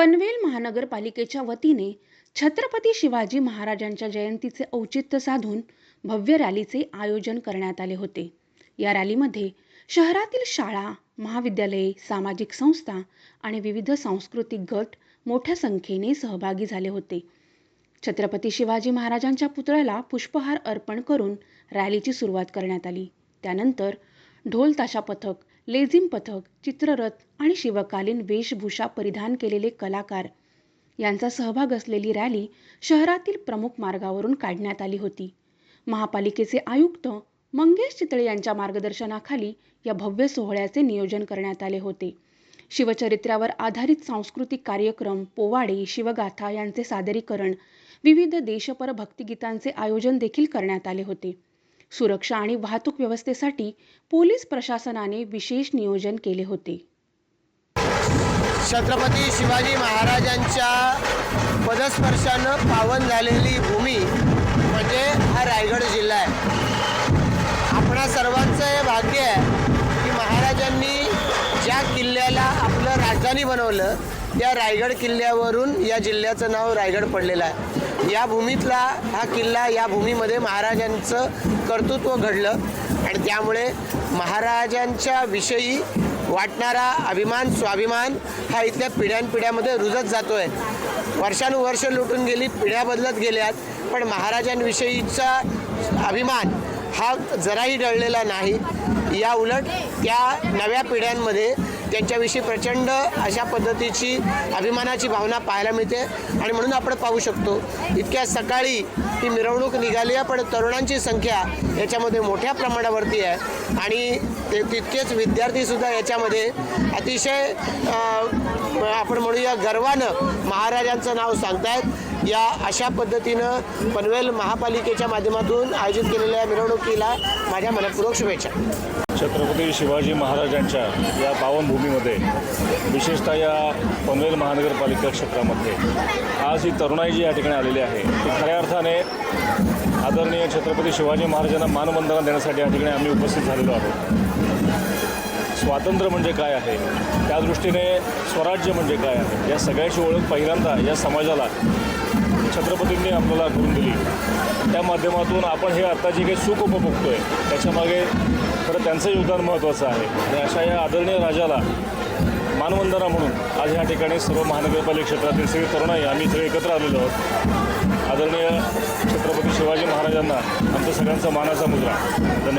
पनवेल महानगरपालिकेच्या वतीने छत्रपती शिवाजी महाराजांच्या जयंतीचे औचित्य साधून भव्य रॅलीचे आयोजन करण्यात आले होते. या रॅलीमध्ये शहरातील शाळा महाविद्यालये सामाजिक संस्था आणि विविध सांस्कृतिक गट मोठ्या संख्येने सहभागी झाले होते. छत्रपती शिवाजी महाराजांच्या पुतळ्याला पुष्पहार अर्पण करून रॅलीची सुरुवात करण्यात आली. त्यानंतर ढोल ताशा पथक लेझिम पथक चित्ररथ आणि शिवकालीन वेशभूषा परिधान केलेले कलाकार. यांचा सहभाग असलेली रॅली शहरातील प्रमुख मार्गावरून काढण्यात आली होती. महापालिकेचे आयुक्त मंगेश चितळे यांच्या मार्गदर्शनाखाली या भव्य सोहळ्याचे नियोजन करण्यात आले होते. शिवचरित्रावर आधारित सांस्कृतिक कार्यक्रम पोवाडे शिवगाथा यांचे सादरीकरण विविध देशपर भक्तिगीतांचे आयोजन देखील करण्यात आले होते. सुरक्षा आणि वाहतूक व्यवस्थेसाठी पोलीस प्रशासनाने विशेष नियोजन केले होते. छत्रपती शिवाजी महाराजांच्या पदस्पर्शानं पावन झालेली भूमी म्हणजे हा रायगड जिल्हा आहे. आपणा सर्वांचं हे भाग्य आहे की महाराजांनी ज्या किल्ल्याला आपलं राजधानी बनवलं त्या रायगड किल्ल्यावरून या जिल्ह्याचं नाव रायगड पडलेलं आहे. या भूमीतला हा किल्ला या भूमीमध्ये महाराजांचं कर्तृत्व घडलं आणि त्यामुळे महाराजांच्या विषयी वाटणारा अभिमान स्वाभिमान हा इथल्या पिढ्यानपिढ्यामध्ये रुजत जातो आहे वर्षानुवर्ष लुटून गेली पिढ्या बदलत गेल्यात पण महाराजांविषयीचा अभिमान हा जराही डळलेला नाही. या उलट त्या नव्या पिढ्यांमध्ये त्यांच्याविषयी प्रचंड अशा पद्धतीची अभिमानाची भावना पाहायला मिळते. आणि म्हणून आपण पाहू शकतो इतक्या सकाळी ही मिरवणूक निघाली आहे पण तरुणांची संख्या याच्यामध्ये मोठ्या प्रमाणावरती आहे. आणि ते तितकेच विद्यार्थीसुद्धा याच्यामध्ये अतिशय आपण म्हणूया गर्वानं महाराजांचं नाव सांगतायत. या अशा पद्धतीनं पनवेल महापालिकेच्या माध्यमातून आयोजित केलेल्या मिरवणुकीला माझ्या मनपूर्वक शुभेच्छा. छत्रपती शिवाजी महाराजांच्या या पावनभूमीमध्ये विशेषतः या पनवेल महानगरपालिका क्षेत्रामध्ये आज ही तरुणाई जी या ठिकाणी आलेली आहे. ती खऱ्या अर्थाने आदरणीय छत्रपती शिवाजी महाराजांना मानवंदना देण्यासाठी या ठिकाणी आम्ही उपस्थित झालेलो आहोत. स्वातंत्र्य म्हणजे काय आहे? त्या दृष्टीने स्वराज्य म्हणजे काय आहे? या सगळ्याची ओळख पहिल्यांदा या समाजाला छत्रपतींनी आपल्याला करून दिली. त्या माध्यमातून आपण हे आता जे काही सुख उपभोगतो आहे त्याच्यामागे खरं त्यांचं योगदान महत्त्वाचं आहे. आणि अशा या आदरणीय राजाला मानवंदना म्हणून आज ह्या ठिकाणी सर्व महानगरपालिका क्षेत्रातील सगळे तरुणाई आम्ही इथे एकत्र आलेलो आहोत. आदरणीय छत्रपती शिवाजी महाराजांना आमच्या सगळ्यांचा मानाचा मुद्रा. धन्यवाद.